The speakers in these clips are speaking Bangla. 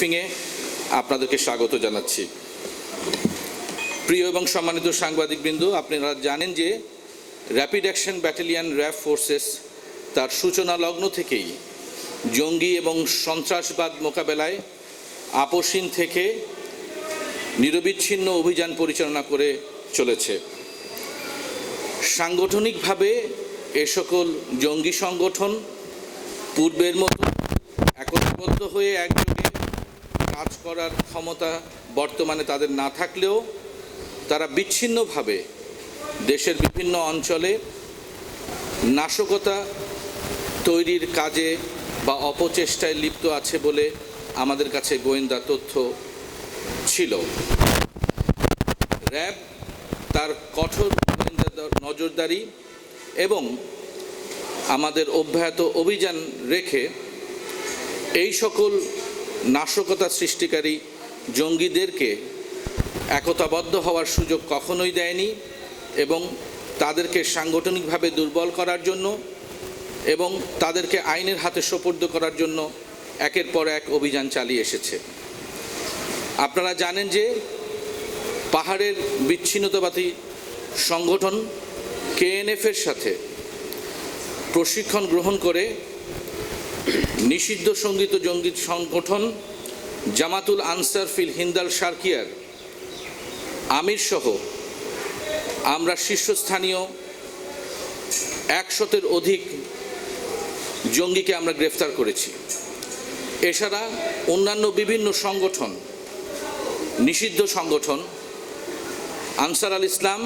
ব্রিফিংয়ে আপনাদেরকে স্বাগত জানাচ্ছি। প্রিয় এবং সম্মানিত সাংবাদিকবৃন্দ আপনারা জানেন যে rapid action battalion RAB forces তার সূচনা লগ্ন থেকেই জঙ্গি এবং সন্ত্রাসবাদ মোকাবেলায় আপসীন থেকে নিরবিচ্ছিন্ন অভিযান পরিচালনা করে চলেছে। সাংগঠনিকভাবে এ সকল জঙ্গি সংগঠন পূর্বের মতো একতাবদ্ধ হয়ে একযোগে কাজ করার ক্ষমতা বর্তমানে তাদের না থাকলেও তারা বিচ্ছিন্নভাবে দেশের বিভিন্ন অঞ্চলে নাশকতা তৈরির কাজে বা অপচেষ্টায় লিপ্ত আছে বলে আমাদের কাছে গোয়েন্দা তথ্য ছিল। র্যাব তার কঠোর নজরদারি এবং আমাদের অব্যাহত অভিযান রেখে এই সকল নাশকতা সৃষ্টিকারী জঙ্গিদেরকে একতাবদ্ধ হওয়ার সুযোগ কখনোই দেয়নি এবং তাদেরকে সাংগঠনিকভাবে দুর্বল করার জন্য এবং তাদেরকে আইনের হাতে সোপর্দ করার জন্য একের পর এক অভিযান চালিয়ে এসেছে। আপনারা জানেন যে পাহাড়ের বিচ্ছিন্নতাবাদী সংগঠন কেএনএফের সাথে প্রশিক্ষণ গ্রহণ করে নিষিদ্ধ সংগীত জঙ্গি সংগঠন জামাতুল আনসার ফিল হিন্দাল সার্কিয়ার আমির সহ আমরা শীর্ষস্থানীয় একশতের অধিক জঙ্গিকে আমরা গ্রেফতার করেছি। এছাড়া অন্যান্য বিভিন্ন সংগঠন, নিষিদ্ধ সংগঠন, আনসার আল ইসলাম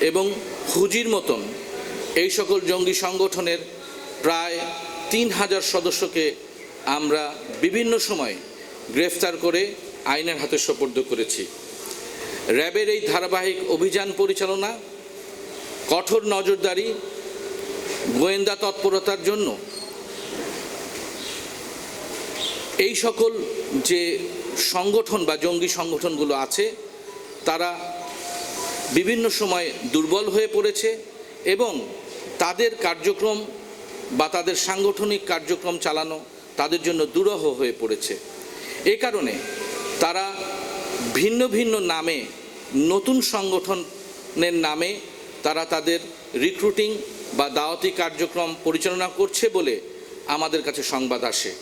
এবং হুজির মতন এই সকল জঙ্গি সংগঠনের প্রায় তিন হাজার সদস্যকে আমরা বিভিন্ন সময় গ্রেফতার করে আইনের হাতে সোপর্দ করেছি। র্যাবের এই ধারাবাহিক অভিযান পরিচালনা, কঠোর নজরদারি, গোয়েন্দা তৎপরতার জন্য এই সকল যে সংগঠন বা জঙ্গি সংগঠনগুলো আছে, তারা বিভিন্ন সময় দুর্বল হয়ে পড়েছে এবং তাদের কার্যক্রম বা তাদের সাংগঠনিক কার্যক্রম চালানো তাদের জন্য দুরহ হয়ে পড়েছে। এ কারণে তারা ভিন্ন ভিন্ন নামে নতুন সংগঠনের নামে তারা তাদের রিক্রুটিং বা দাওয়াতি কার্যক্রম পরিচালনা করছে বলে আমাদের কাছে সংবাদ আসে।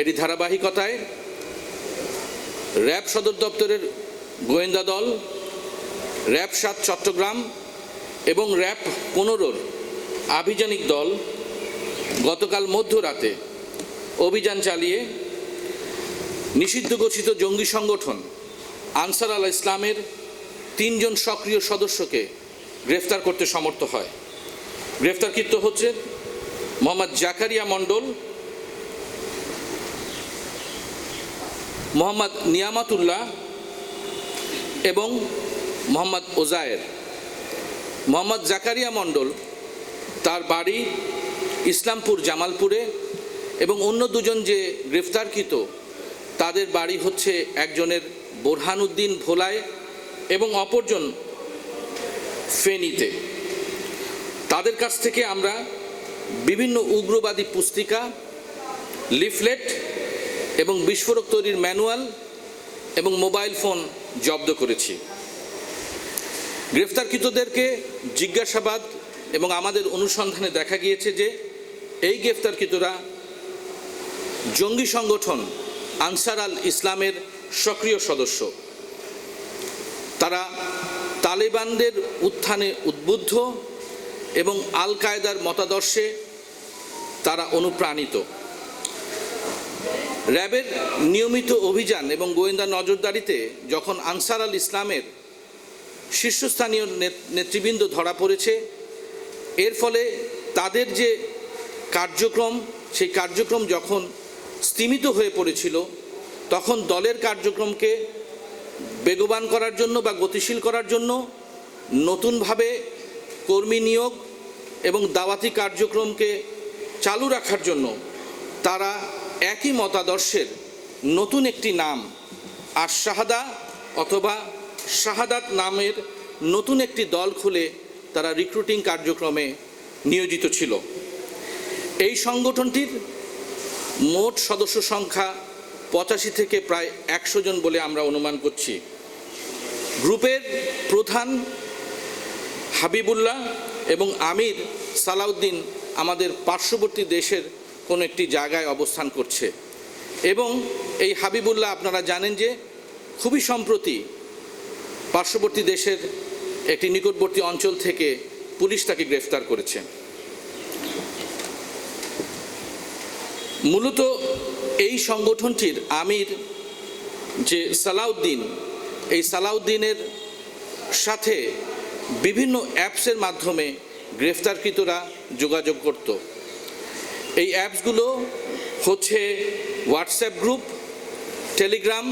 এরই ধারাবাহিকতায় র্যাব সদর দপ্তরের গোয়েন্দা দল, র্যাব সাত চট্টগ্রাম এবং র্যাব পনেরোর আভিযানিক দল গতকাল মধ্যরাতে অভিযান চালিয়ে নিষিদ্ধ ঘোষিত জঙ্গি সংগঠন আনসার আল ইসলামের তিনজন সক্রিয় সদস্যকে গ্রেফতার করতে সমর্থ হয়। গ্রেফতারকৃত হচ্ছে মোহাম্মদ জাকারিয়া মণ্ডল, মোহাম্মদ নিয়ামাতুল্লাহ এবং মোহাম্মদ ওজায়ের। মোহাম্মদ জাকারিয়া মণ্ডল তার বাড়ি ইসলামপুর, জামালপুরে এবং অন্য দুজন যে গ্রেফতারকৃত, তাদের বাড়ি হচ্ছে একজনের বোরহানুদ্দিন ভোলায় এবং অপরজন ফেনীতে। তাদের কাছ থেকে আমরা বিভিন্ন উগ্রবাদী পুস্তিকা, লিফলেট এবং বিস্ফোরক তৈরির ম্যানুয়াল এবং মোবাইল ফোন জব্দ করেছি। গ্রেফতারকৃতদেরকে জিজ্ঞাসাবাদ এবং আমাদের অনুসন্ধানে দেখা গিয়েছে যে এই গ্রেফতারকৃতরা জঙ্গি সংগঠন আনসার আল ইসলামের সক্রিয় সদস্য। তারা তালেবানদের উত্থানে উদ্বুদ্ধ এবং আল কায়দার মতাদর্শে তারা অনুপ্রাণিত। র্যাবের নিয়মিত অভিযান এবং গোয়েন্দা নজরদারিতে যখন আনসার আল ইসলামের শীর্ষস্থানীয় নেতৃবৃন্দ ধরা পড়েছে, এর ফলে তাদের যে কার্যক্রম, সেই কার্যক্রম যখন স্তিমিত হয়ে পড়েছিল, তখন দলের কার্যক্রমকে বেগবান করার জন্য বা গতিশীল করার জন্য নতুনভাবে কর্মী নিয়োগ এবং দাওয়াতি কার্যক্রমকে চালু রাখার জন্য তারা একই মতাদর্শের নতুন একটি নাম আর শাহাদা অথবা শাহাদাত নামের নতুন একটি দল খুলে তারা রিক্রুটিং কার্যক্রমে নিয়োজিত ছিল। এই সংগঠনটির মোট সদস্য সংখ্যা পঁচাশি থেকে প্রায় একশো জন বলে আমরা অনুমান করছি। গ্রুপের প্রধান হাবিবুল্লাহ এবং আমির সালাউদ্দিন আমাদের পার্শ্ববর্তী দেশের কোনো একটি জায়গায় অবস্থান করছে। এবং এই হাবিবুল্লাহ আপনারা জানেন যে খুবই সম্প্রতি পার্শ্ববর্তী দেশের একটি নিকটবর্তী অঞ্চল থেকে পুলিশ তাকে গ্রেফতার করেছে। মূলত এই সংগঠনটির আমির যে সালাউদ্দিন, এই সালাউদ্দিনের সাথে বিভিন্ন অ্যাপসের মাধ্যমে গ্রেফতারকৃতরা যোগাযোগ করত। এই অ্যাপসগুলো হচ্ছে হোয়াটসঅ্যাপ গ্রুপ, টেলিগ্রাম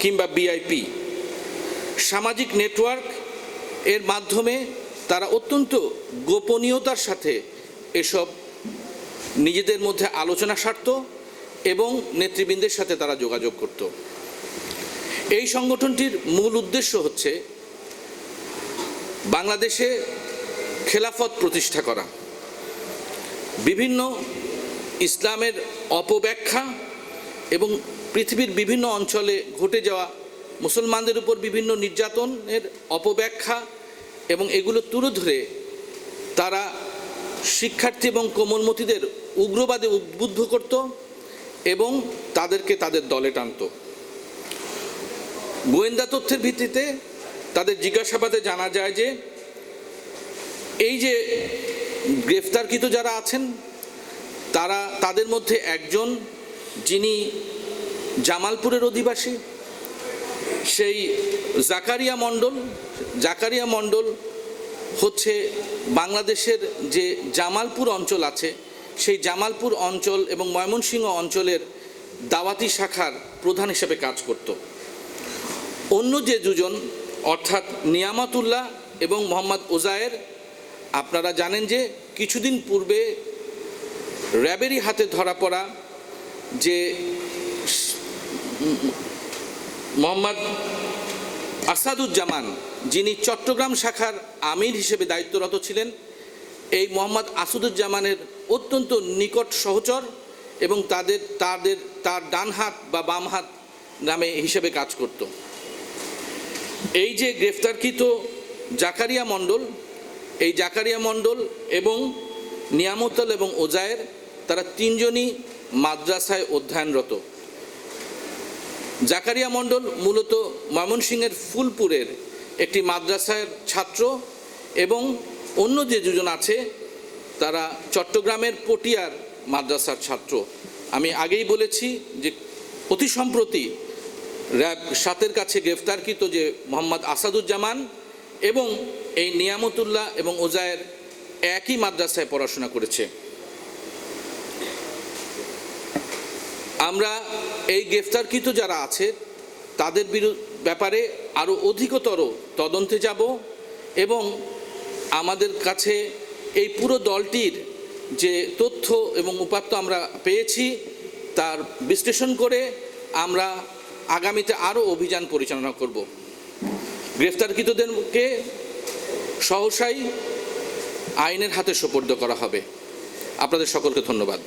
কিংবা বিআইপি সামাজিক নেটওয়ার্ক এর মাধ্যমে তারা অত্যন্ত গোপনীয়তার সাথে এসব নিজেদের মধ্যে আলোচনা সারত এবং নেতৃবৃন্দের সাথে তারা যোগাযোগ করত। এই সংগঠনটির মূল উদ্দেশ্য হচ্ছে বাংলাদেশে খেলাফত প্রতিষ্ঠা করা। বিভিন্ন ইসলামের অপব্যাখ্যা এবং পৃথিবীর বিভিন্ন অঞ্চলে ঘটে যাওয়া মুসলমানদের উপর বিভিন্ন নির্যাতনের অপব্যাখ্যা এবং এগুলো তুলে ধরে তারা শিক্ষার্থী এবং কোমলমতিদের উগ্রবাদে উদ্বুদ্ধ করত এবং তাদেরকে তাদের দলে টানত। গোয়েন্দা তথ্যের ভিত্তিতে তাদের জিজ্ঞাসাবাদে জানা যায় যে, এই যে গ্রেফতারকৃত যারা আছেন, তারা, তাদের মধ্যে একজন যিনি জামালপুরের অধিবাসী, সেই জাকারিয়া মণ্ডল জাকারিয়া মণ্ডল হচ্ছে বাংলাদেশের যে জামালপুর অঞ্চল আছে সেই জামালপুর অঞ্চল এবং ময়মনসিংহ অঞ্চলের দাওয়াতি শাখার প্রধান হিসেবে কাজ করত। অন্য যে দুজন, অর্থাৎ নিয়ামাতুল্লাহ এবং মোহাম্মদ ওজায়ের, আপনারা জানেন যে কিছুদিন পূর্বে র্যাবেরই হাতে ধরা পড়া যে মোহাম্মদ আসাদুজ্জামান, যিনি চট্টগ্রাম শাখার আমির হিসেবে দায়িত্বরত ছিলেন, এই মোহাম্মদ আসাদুজ্জামানের অত্যন্ত নিকট সহচর এবং তাদের তাদের, তার ডান হাত বা বাম হাত নামে হিসেবে কাজ করত। এই যে গ্রেফতারকৃত জাকারিয়া মণ্ডল, এই জাকারিয়া মণ্ডল এবং নিয়ামতল এবং ওজায়ের তারা তিনজনই মাদ্রাসায় অধ্যয়নরত। জাকারিয়া মণ্ডল মূলত ময়মনসিংহের ফুলপুরের একটি মাদ্রাসার ছাত্র এবং অন্য যে দুজন আছে তারা চট্টগ্রামের পটিয়ার মাদ্রাসার ছাত্র। আমি আগেই বলেছি যে অতি সম্প্রতি র্যাব সাতের কাছে গ্রেফতারকৃত যে মোহাম্মদ আসাদুজ্জামান এবং এই নিয়ামতুল্লাহ এবং ওজায়ের একই মাদ্রাসায় পড়াশোনা করেছে। আমরা এই গ্রেফতারকৃত যারা আছে, তাদের ব্যাপারে আরও অধিকতর তদন্তে যাব এবং আমাদের কাছে এই পুরো দলটির যে তথ্য এবং উপাত্ত আমরা পেয়েছি, তার বিশ্লেষণ করে আমরা আগামীতে আরও অভিযান পরিচালনা করব। গ্রেফতারকৃতদেরকে সহসাই আইনের হাতে সোপর্দ করা হবে। আপনাদের সকলকে ধন্যবাদ।